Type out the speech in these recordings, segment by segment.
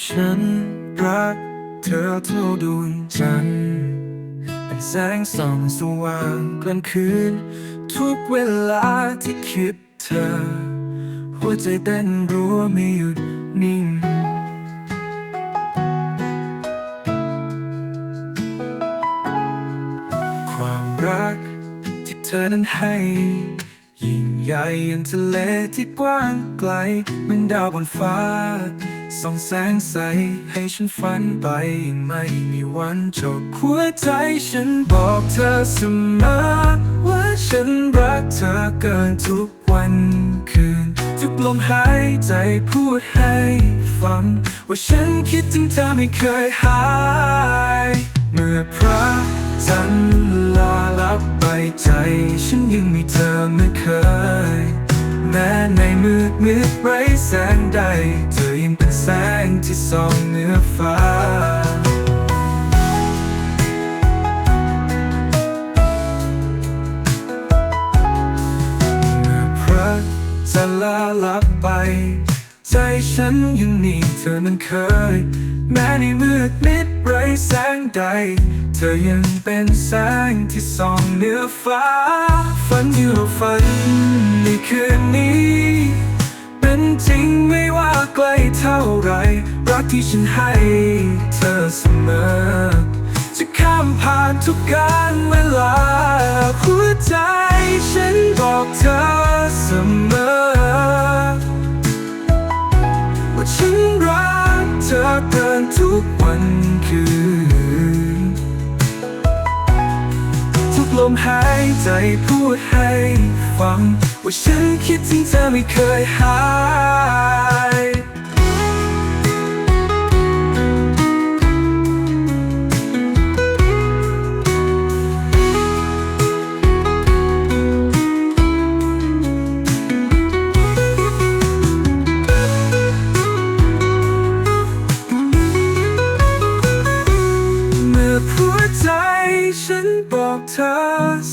ฉันรักเธอเท่าดวงจันทร์เป็นแสงส่องสว่างกลางคืน ทุกเวลาที่คิดเธอ หัวใจเต้นรัวไม่หยุดนิ่ง ความรักที่เธอนั้นให้ ยิ่งใหญ่อย่างทะเลที่กว้างไกลเหมันดาวบนฟ้า ส่องแสงใสให้ฉันฝันไปไม่มีวันจบหัวใจฉันบอกเธอเสมอว่าฉันรักเธอเกินทุกวันคืน ทุกลมหายใจพูดให้ฟัง ว่าฉันคิดถึงเธอไม่เคยหาย เมื่อพระจันทร์ลาลับไปใจ ฉันยังมีเธอไม่เคย แม้ในมืดมิดไร้แสงใด อยังเป็นแสงที่ส่องเหนือฟ้า เมื่อพระจะลาลับไป ใจฉันยังมีเธอนั้นเคย แม้ในมืดมิดไร้แสงใด เธอยังเป็นแสงที่ส่องเหนือฟ้า ฝันอยู่ฝันในคืนนี้ เป็นจริงไม่ว่าไกลเท่าไร รักที่ฉันให้เธอเสมอ จะข้ามผ่านทุกการเวลาหัวใจฉันบอกเธอเสมอ ว่าฉันรักเธอเกินทุกวันคืน ทุกลมหายใจพูดให้ฟัง ว่าฉันคิดถึงเธอไม่เคยหายเมื่อหัวใจฉันบอกเธอ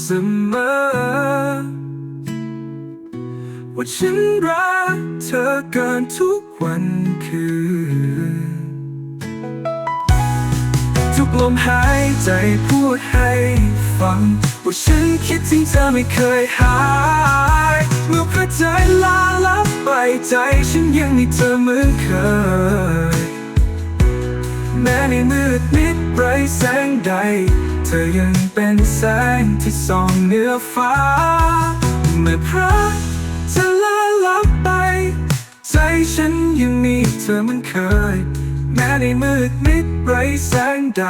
เสมอ ว่าฉันรักเธอเกินทุกวันคืน ทุกลมหายใจพูดให้ฟัง ว่าฉันคิดถึงเธอไม่เคยหาย เมื่อพระใจลาลับไปใจฉันยังมีเธอเหมือนเคย แม้ในมืดมิดไร้แสงใด เธอยังเป็นแสงที่ส่องเหนือฟ้า เมื่อพระ จะลาลับไป ใจฉันยังมีเธอเหมือนเคย แม้ในมืดมิดไร้แสงใด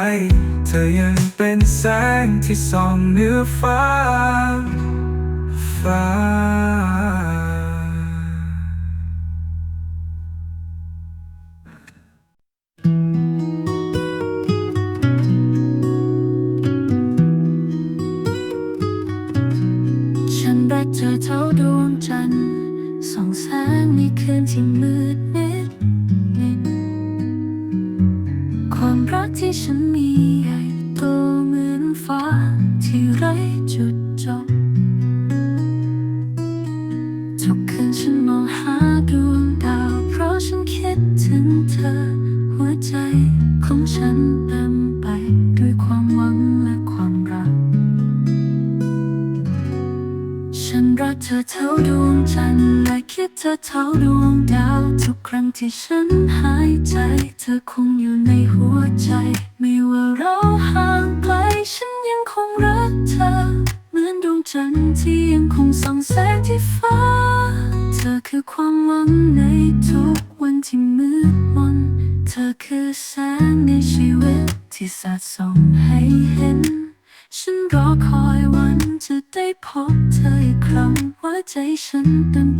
เธอยังเป็นแสงที่ส่องเหนือฟ้า ฟ้า ที่ฉันมีใหญ่โตเหมือนฟ้าที่ไร้จุดจบทุกคืนฉันมองหาดวงดาว เพราะฉันคิดถึงเธอ หัวใจของฉันเต็มไปด้วยความหวังและความรัก ฉันรักเธอเท่าดวงจันทร์และคิดเธอเท่าดวงดาว ทุกครั้งที่ฉันห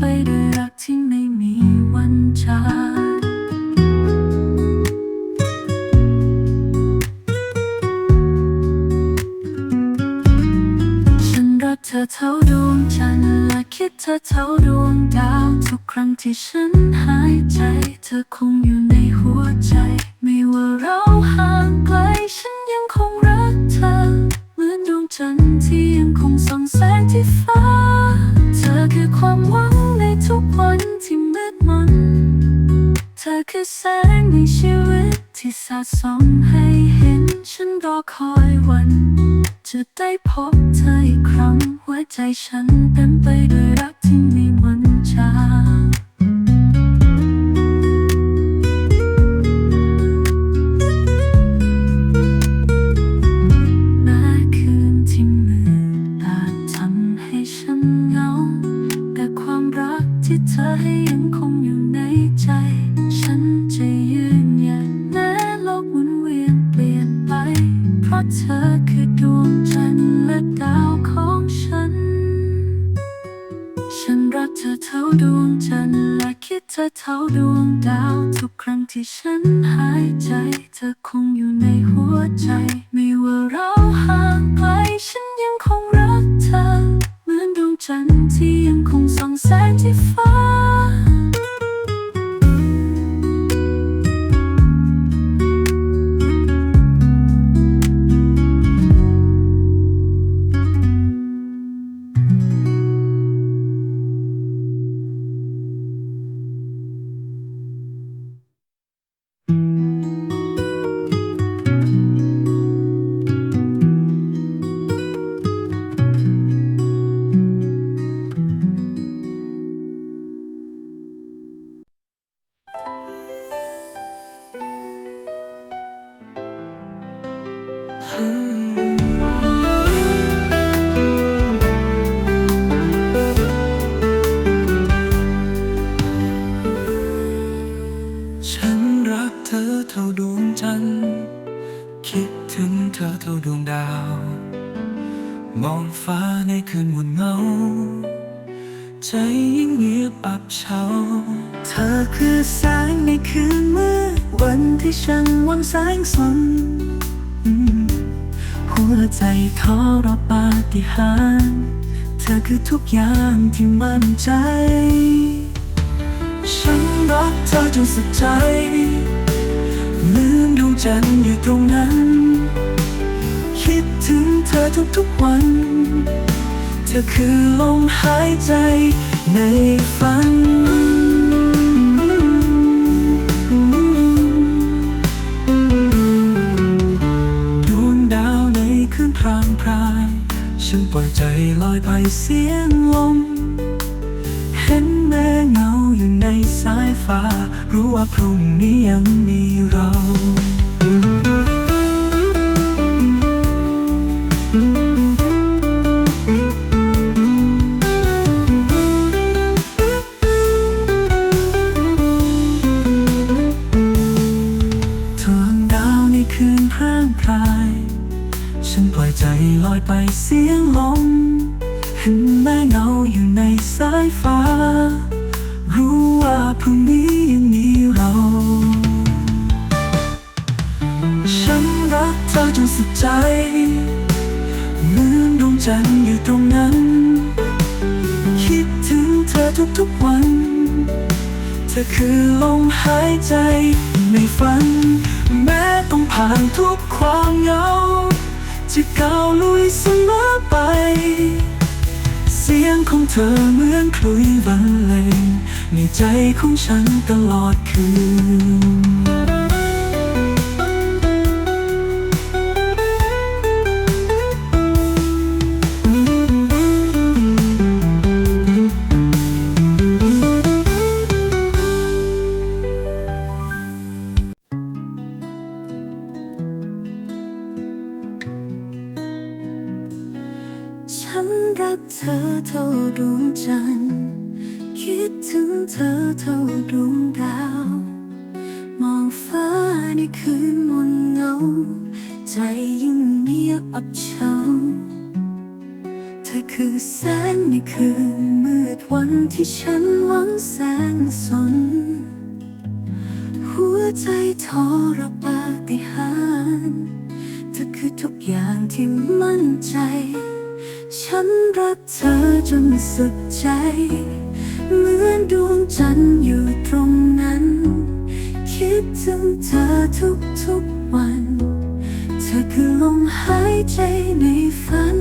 เขอรอปาฏิหาริย์เธอคือทุกอย่างที่มั่นใจ ฉันรักเธอจนสุดใจเหมือดวงจันทร์อยู่ตรงนั้น คิดถึงเธอทุกๆวัน เธอคือลมหายใจในฝัน ยลอยไปเสียงลม เห็นแม่เงาอยู่ในสายฟ้า รู้ว่าพรุ่งนี้ยังมีเราทวงดาวในคืนพร่างพราย ฉันปล่อยใจลอยไปเสียงลม เห็นแม่เงาอยู่ในสายฟ้า รู้ว่าพรุ่งนี้ยังมีเรา ฉันรักเธอจนสุดใจเหมือนดวงจันทร์อยู่ตรงนั้น คิดถึงเธอทุกๆวัน เธอคือลมหายใจในฝัน แม้ต้องผ่านทุกความเหงาจะก้าวลุยเสมอไป สียงของเธอเหมือนคลุยบรรเลงในใจของฉันตลอดคืนฉัน ถึงเธอทุกๆวัน เธอคือลมหายใจในฝัน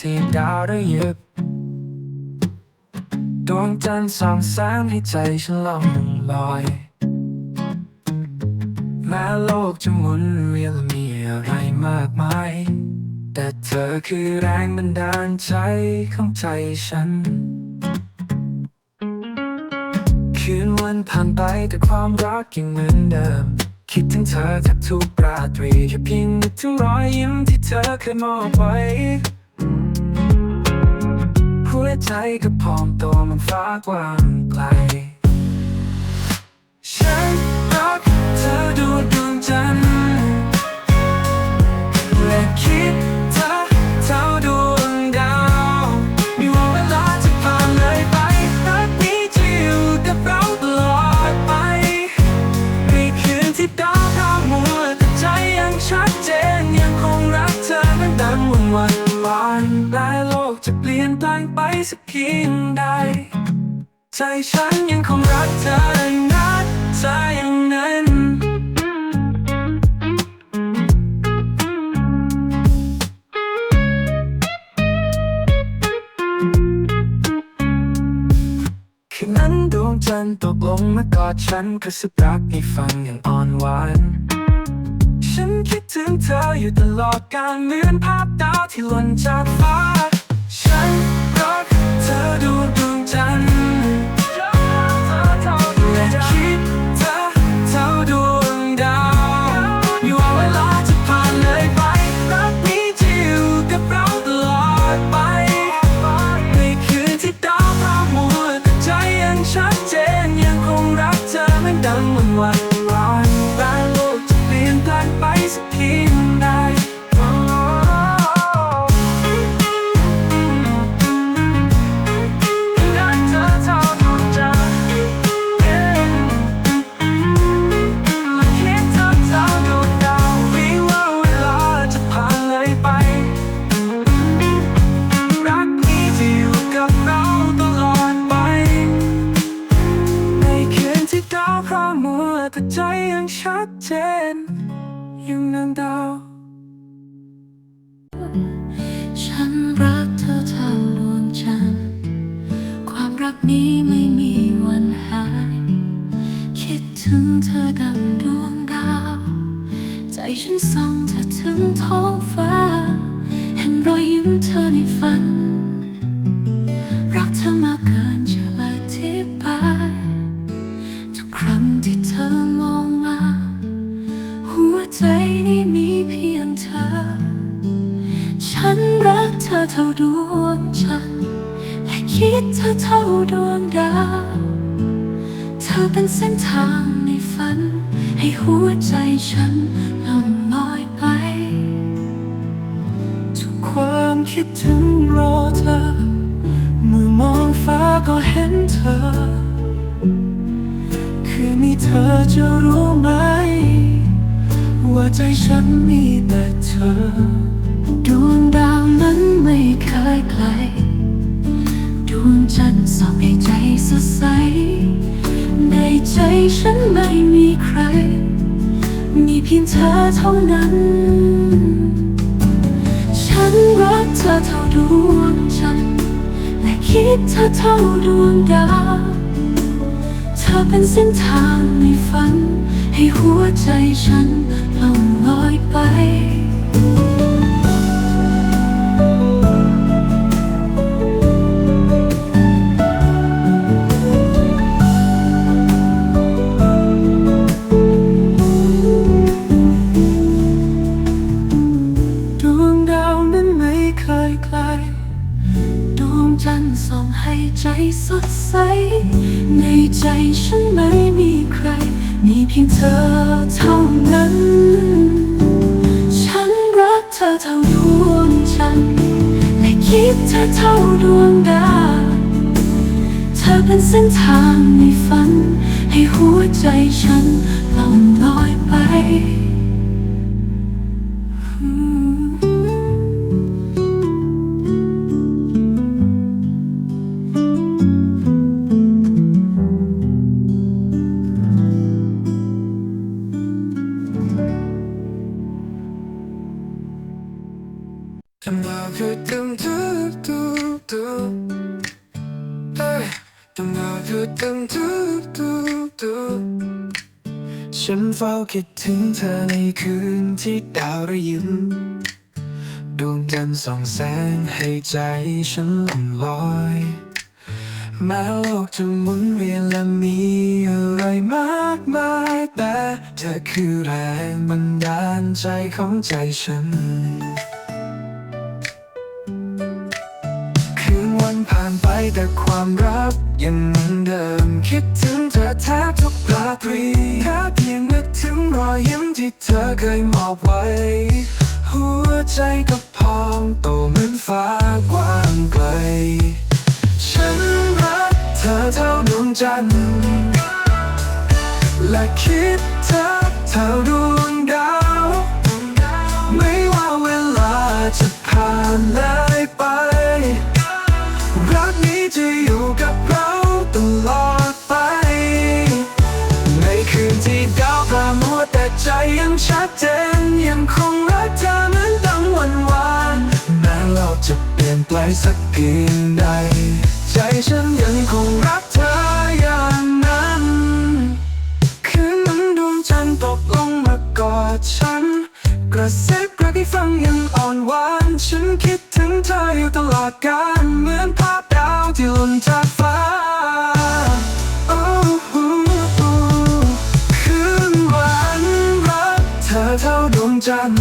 ที่ดาวระยิบดวงจันทร์ส่องแสงให้ใจฉันล่องลอย แม้โลกจะหมุนเวียนและมีอะไรมากมาย แต่เธอคือแรงบันดาลใจของใจฉัน คืนวันผ่านไปแต่ความรักยังเหมือนเดิม คิดถึงเธอแทบทุกราตรีแค่เพียงนึกถึงรอยยิ้มที่เธอเคยมอบไว้ หัวใจก็พองโตมันฟ้ากว้างไกล ฉันรักเธอดูดวงจันทร์และคิด สักเพียงใด ใจฉันยังคงรักเธอนัดใจอย่างนั้น คืนนั้นดวงจันทร์ตกลงมากอดฉันกระซิบรักให้ฟังอย่างอ่อนหวานฉันคิดถึงเธออยู่ตลอดการเหมือนภาพดาวที่หล่นจากฟ้า ฉัน รักเธอดูดวงจันทร์และคิด ฉันรักเธอเท่าดวงจันทร์และคิดเธอเท่าดวงดาวเธอเป็นเส้นทางในฝัน ให้หัวใจฉันล่องลอยไป ทุความคิดถึงรอเธอ เมื่อมองฟ้าก็เห็นเธอ คือมีเธอจะรู้ไหม ว่าใจฉันมีแต่เธอ ดวงดาวนั้นไม่เคยไกลดวงจันทร์ส่องให้ใจสดใส ในใจฉันไม่มีใคร มีเพียงเธอเท่านั้น ฉันรักเธอเท่าดวงจันทร์และคิดเธอเท่าดวงดาวเธอเป็นเส้นทางในฝัน ให้หัวใจฉันล่องลอยไป ในใจฉันไม่มีใคร มีเพียงเธอเท่านั้น ฉันรักเธอเท่าดวงจันทร์และคิดเธอเท่าดวงดาวเธอเป็นเส้นทางในฝัน ให้หัวใจฉันล่องลอยไป คิดถึงเธอในคืนที่ดาวระยิบดวงจันทร์ส่องแสงให้ใจฉันล่องลอยแม้โลกจะหมุนเวียนและมีอะไรมากมายแต่เธอคือแรงบันดาลใจของใจฉัน คืนวันผ่านไปแต่ความรักยังเหมือนเดิม คิดถึงเธอแทบทุกราตรีแค่เพียง เคยมอบไว้ หัวใจก็พองโตเหมือนฟ้ากว้างไกล ฉันรักเธอเท่าดวงจันทร์และคิดเธอเท่าดวงดาว เจนยังคงรักเธอเหมือนดังวันวานแม้เราจะเปลี่ยนไปสักเพียงใด ใจฉันยังคงรักเธออย่างนั้นคืนนั้นดวงจันทร์ตกลงมากอดฉัน กระซิบรักให้ฟังยังอ่อนหวาน ฉันคิดถึงเธออยู่ตลอดกาลเหมือนภาพดาวที่หล่นจากา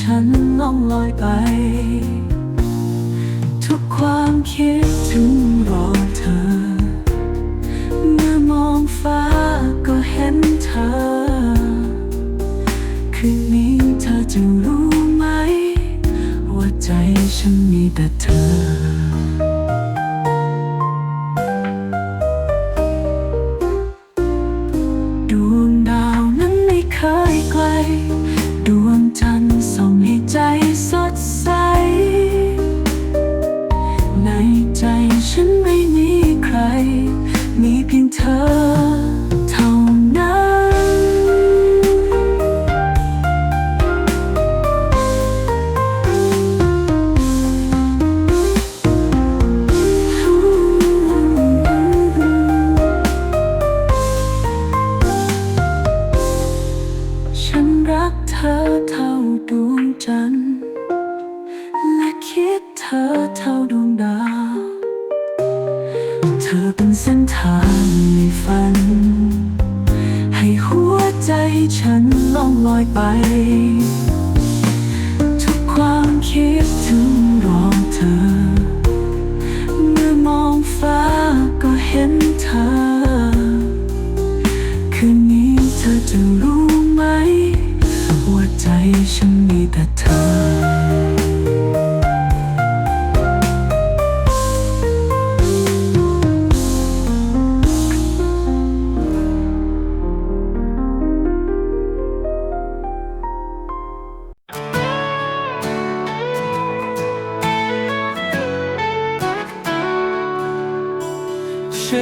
ฉันล่องลอยไป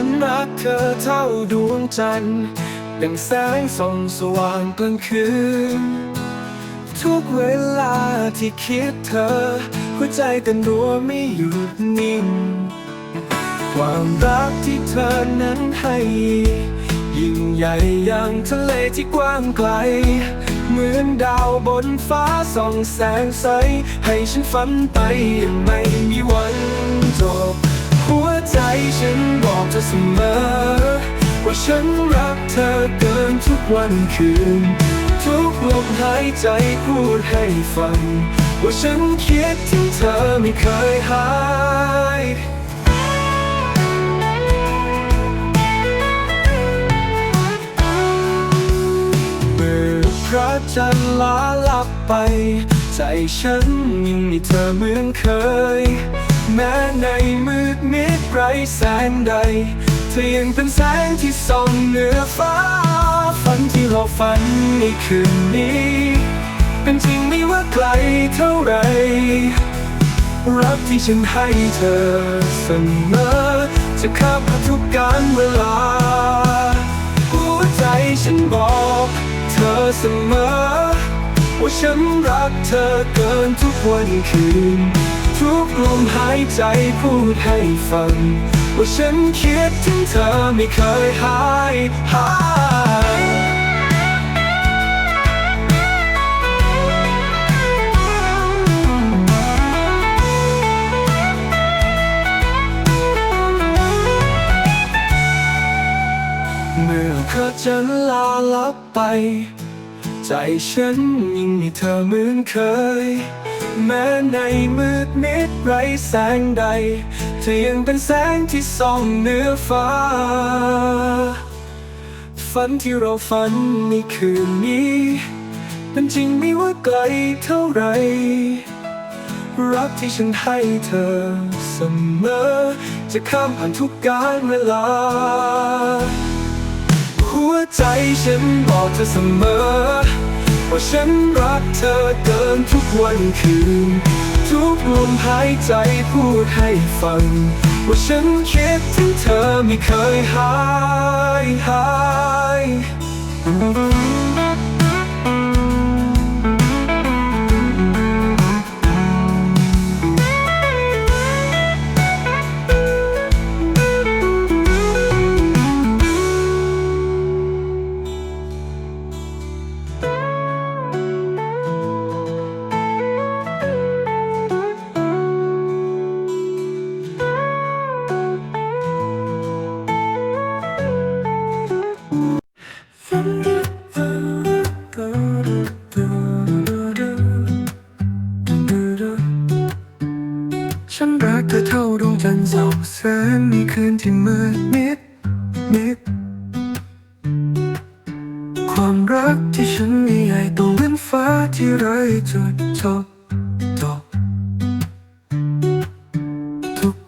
นรักเธอเท่าดวงจันทร์ดังแสงส่องสว่างกลางคืน ทุกเวลาที่คิดเธอ หัวใจเต้นรัวไม่หยุดนิ่ง ความรักที่เธอนั้นให้ ยิ่งใหญ่อย่างทะเลที่กว้างไกล เหมือนดาวบนฟ้าส่องแสงใส ให้ฉันฝันไปยังไม่มีวัน ใจฉันบอกเธอเสมอ ว่าฉันรักเธอเกินทุกวันคืน ทุกลมหายใจพูดให้ฟัง ว่าฉันคิดถึงเธอไม่เคยหายเมื่อพระจันทร์ลาลับไป ใจฉันยังมีเธอเหมือนเคย แม้ในมืดมิดไร้แสงใด เธอยังเป็นแสงที่ส่องเหนือฟ้า ฝันที่เราฝันในคืนนี้ เป็นจริงไม่ว่าไกลเท่าไร รักที่ฉันให้เธอเสมอ จะข้ามผ่าทุกการเวลา หัวใจฉันบอกเธอเสมอ ว่าฉันรักเธอเกินทุกวันคืน ทุกลมหายใจพูดให้ฟัง ว่าฉันคิดถึงเธอไม่เคยหายหายเมื่อพระจันทร์ลาลับไป ใจฉันยังมีเธอเหมือนเคย แม้ในมืดมิดไร้แสงใด เธอยังเป็นแสงที่ส่องเหนือฟ้า ฝันที่เราฝันในคืนนี้ เป็นจริงไม่ว่าไกลเท่าไร รักที่ฉันให้เธอเสมอ จะข้ามผ่านทุกกาลเวลา หัวใจฉันบอกเธอเสมอ ว่าฉันรักเธอเกินทุกวันคืน ทุกลมหายใจพูดให้ฟัง ว่าฉันคิดถึงเธอไม่เคยหายหาย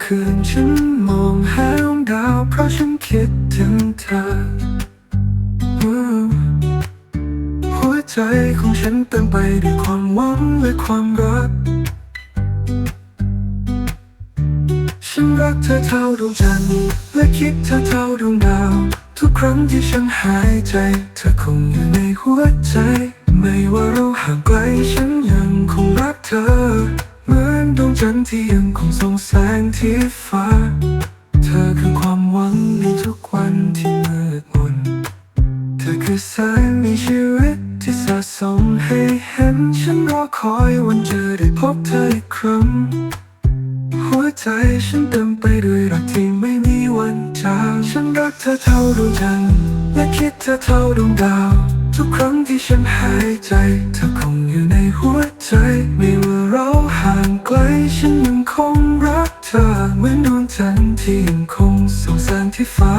คืนฉันมองหาดวงดาวเพราะฉันคิดถึงเธอ หัวใจของฉันเต็มไปด้วยความหวังและความรัก ฉันรักเธอเท่าดวงจันทร์และคิดเธอเท่าดวงดาว ทุกครั้งที่ฉันหายใจ เธอคงอยู่ในหัวใจ ไม่ว่าเราห่างไกลฉันยังคงรักเธอ ที่ยังคงส่องแสงที่ฟ้า เธอคือความหวังในทุกวันที่มืดมน เธอคือแสงในชีวิตที่สะสมให้เห็น ฉันรอคอยวันจะได้พบเธออีกครั้ง หัวใจฉันเต็มไปด้วยรักที่ไม่มีวันจางฉันรักเธอเท่าดวงจันทร์และคิดเธอเท่าดวงดาว ทุกครั้งที่ฉันหายใจ เธอคงอยู่ในหัวใจไม่ว่าเรา คงรักเธอเหมือนดวงจันทร์ที่ยังคงส่องแสงที่ฟ้า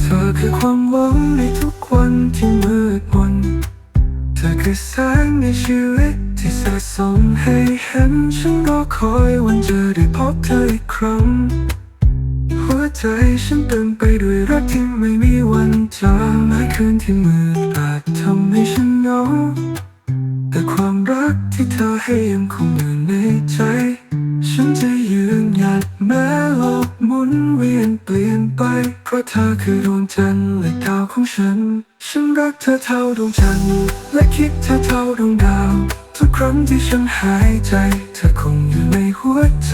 เธอคือความหวังในทุกวันที่มืดมน เธอคือแสงในชีวิตที่สะสมให้เห็นฉันรอคอยวันจะได้พบเธออีกครั้ง หัวใจฉันเต็มไปด้วยรักที่ไม่มีวันจางแม้คืนที่มืดอาจทำให้ฉันเหงาแต่ความรักที่เธอให้ยังคงอยู่ในใจ ฉันจะยืนหยัดแม้โลกหมุนเวียนเปลี่ยนไป เพราะเธอคือดวงจันทร์และดาวของฉัน ฉันรักเธอเท่าดวงจันทร์และคิดเธอเท่าดวงดาว ทุกครั้งที่ฉันหายใจ เธอคงอยู่ในหัวใจ